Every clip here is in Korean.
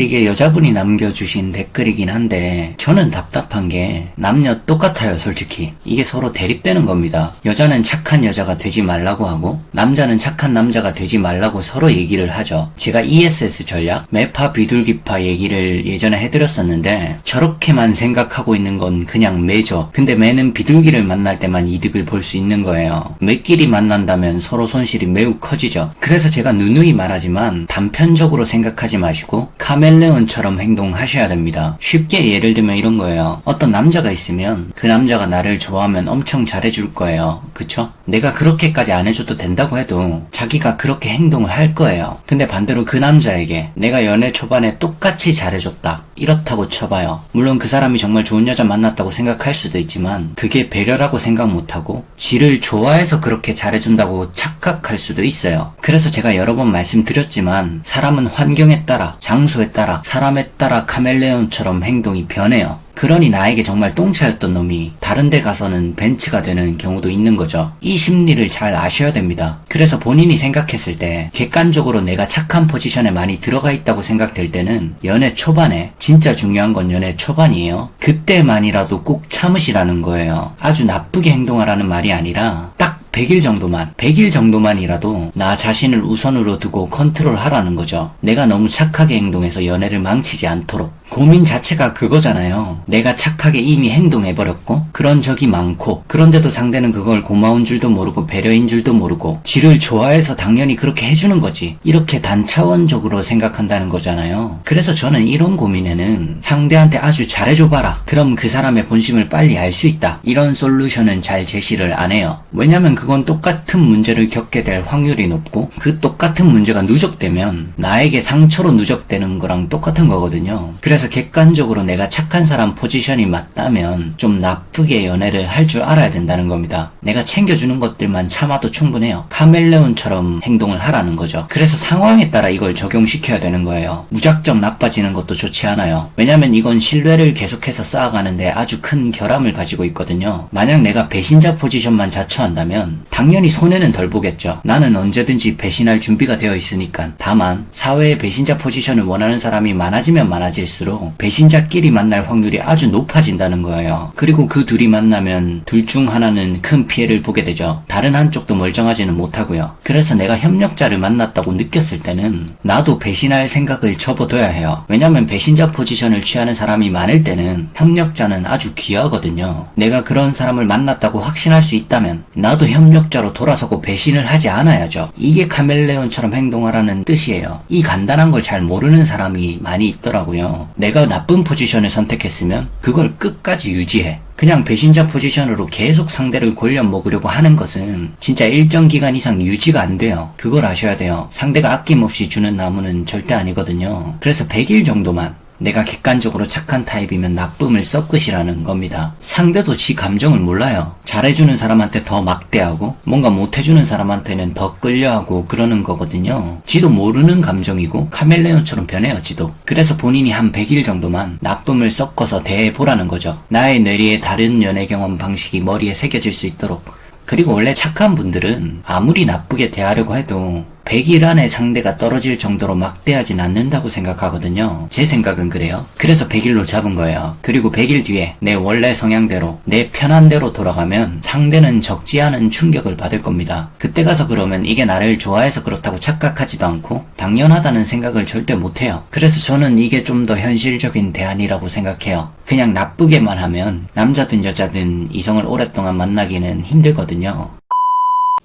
이게 여자분이 남겨주신 댓글이긴 한데 저는 답답한 게 남녀 똑같아요 솔직히. 이게 서로 대립되는 겁니다. 여자는 착한 여자가 되지 말라고 하고 남자는 착한 남자가 되지 말라고 서로 얘기를 하죠. 제가 ESS 전략 매파 비둘기파 얘기를 예전에 해드렸었는데 저렇게만 생각하고 있는 건 그냥 매죠. 근데 매는 비둘기를 만날 때만 이득을 볼 수 있는 거예요. 매끼리 만난다면 서로 손실이 매우 커지죠. 그래서 제가 누누이 말하지만 단편적으로 생각하지 마시고 카 멜레온처럼 행동하셔야 됩니다. 쉽게 예를 들면 이런 거예요. 어떤 남자가 있으면 그 남자가 나를 좋아하면 엄청 잘해줄 거예요. 그쵸? 내가 그렇게까지 안 해줘도 된다고 해도 자기가 그렇게 행동을 할 거예요. 근데 반대로 그 남자에게 내가 연애 초반에 똑같이 잘해줬다. 이렇다고 쳐봐요. 물론 그 사람이 정말 좋은 여자 만났다고 생각할 수도 있지만 그게 배려라고 생각 못하고 지를 좋아해서 그렇게 잘해준다고 착각할 수도 있어요. 그래서 제가 여러 번 말씀드렸지만 사람은 환경에 따라 장소에 따라 사람에 따라 카멜레온처럼 행동이 변해요. 그러니 나에게 정말 똥차였던 놈이 다른 데 가서는 벤츠가 되는 경우도 있는 거죠. 이 심리를 잘 아셔야 됩니다. 그래서 본인이 생각했을 때 객관적으로 내가 착한 포지션에 많이 들어가 있다고 생각될 때는 연애 초반에 진짜 중요한 건 연애 초반이에요. 그때만이라도 꼭 참으시라는 거예요. 아주 나쁘게 행동하라는 말이 아니라 딱 100일 정도만, 100일 정도만이라도 나 자신을 우선으로 두고 컨트롤 하라는 거죠. 내가 너무 착하게 행동해서 연애를 망치지 않도록. 고민 자체가 그거잖아요. 내가 착하게 이미 행동해버렸고, 그런 적이 많고, 그런데도 상대는 그걸 고마운 줄도 모르고, 배려인 줄도 모르고, 지를 좋아해서 당연히 그렇게 해주는 거지. 이렇게 단차원적으로 생각한다는 거잖아요. 그래서 저는 이런 고민에는 상대한테 아주 잘해줘봐라. 그럼 그 사람의 본심을 빨리 알 수 있다. 이런 솔루션은 잘 제시를 안 해요. 왜냐면 그건 똑같은 문제를 겪게 될 확률이 높고, 그 똑같은 문제가 누적되면 나에게 상처로 누적되는 거랑 똑같은 거거든요. 그래서 객관적으로 내가 착한 사람 포지션이 맞다면 좀 나쁘게 연애를 할 줄 알아야 된다는 겁니다. 내가 챙겨주는 것들만 참아도 충분해요. 카멜레온처럼 행동을 하라는 거죠. 그래서 상황에 따라 이걸 적용시켜야 되는 거예요. 무작정 나빠지는 것도 좋지 않아요. 왜냐면 이건 신뢰를 계속해서 쌓아가는데 아주 큰 결함을 가지고 있거든요. 만약 내가 배신자 포지션만 자처한다면 당연히 손해는 덜 보겠죠. 나는 언제든지 배신할 준비가 되어 있으니까. 다만 사회에 배신자 포지션을 원하는 사람이 많아지면 많아질수록 배신자끼리 만날 확률이 아주 높아진다는 거예요. 그리고 그 둘이 만나면 둘 중 하나는 큰 피해를 보게 되죠. 다른 한쪽도 멀쩡하지는 못하고요. 그래서 내가 협력자를 만났다고 느꼈을 때는 나도 배신할 생각을 접어둬야 해요. 왜냐면 배신자 포지션을 취하는 사람이 많을 때는 협력자는 아주 귀하거든요. 내가 그런 사람을 만났다고 확신할 수 있다면 나도 협력자로 돌아서고 배신을 하지 않아야죠. 이게 카멜레온처럼 행동하라는 뜻이에요. 이 간단한 걸 잘 모르는 사람이 많이 있더라고요. 내가 나쁜 포지션을 선택했으면 그걸 끝까지 유지해. 그냥 배신자 포지션으로 계속 상대를 골려 먹으려고 하는 것은 진짜 일정 기간 이상 유지가 안 돼요. 그걸 아셔야 돼요. 상대가 아낌없이 주는 나무는 절대 아니거든요. 그래서 100일 정도만 내가 객관적으로 착한 타입이면 나쁨을 썩끝이라는 겁니다. 상대도 지 감정을 몰라요. 잘해주는 사람한테 더 막대하고 뭔가 못해주는 사람한테는 더 끌려하고 그러는 거거든요. 지도 모르는 감정이고 카멜레온처럼 변해요 지도. 그래서 본인이 한 100일 정도만 나쁨을 섞어서 대해보라는 거죠. 나의 뇌리에 다른 연애 경험 방식이 머리에 새겨질 수 있도록 그리고 원래 착한 분들은 아무리 나쁘게 대하려고 해도 100일 안에 상대가 떨어질 정도로 막대하진 않는다고 생각하거든요. 제 생각은 그래요. 그래서 100일로 잡은 거예요. 그리고 100일 뒤에 내 원래 성향대로 내 편한 대로 돌아가면 상대는 적지 않은 충격을 받을 겁니다. 그때 가서 그러면 이게 나를 좋아해서 그렇다고 착각하지도 않고 당연하다는 생각을 절대 못해요. 그래서 저는 이게 좀 더 현실적인 대안이라고 생각해요. 그냥 나쁘게만 하면 남자든 여자든 이성을 오랫동안 만나기는 힘들거든요.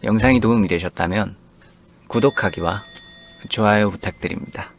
영상이 도움이 되셨다면 구독하기와 좋아요 부탁드립니다.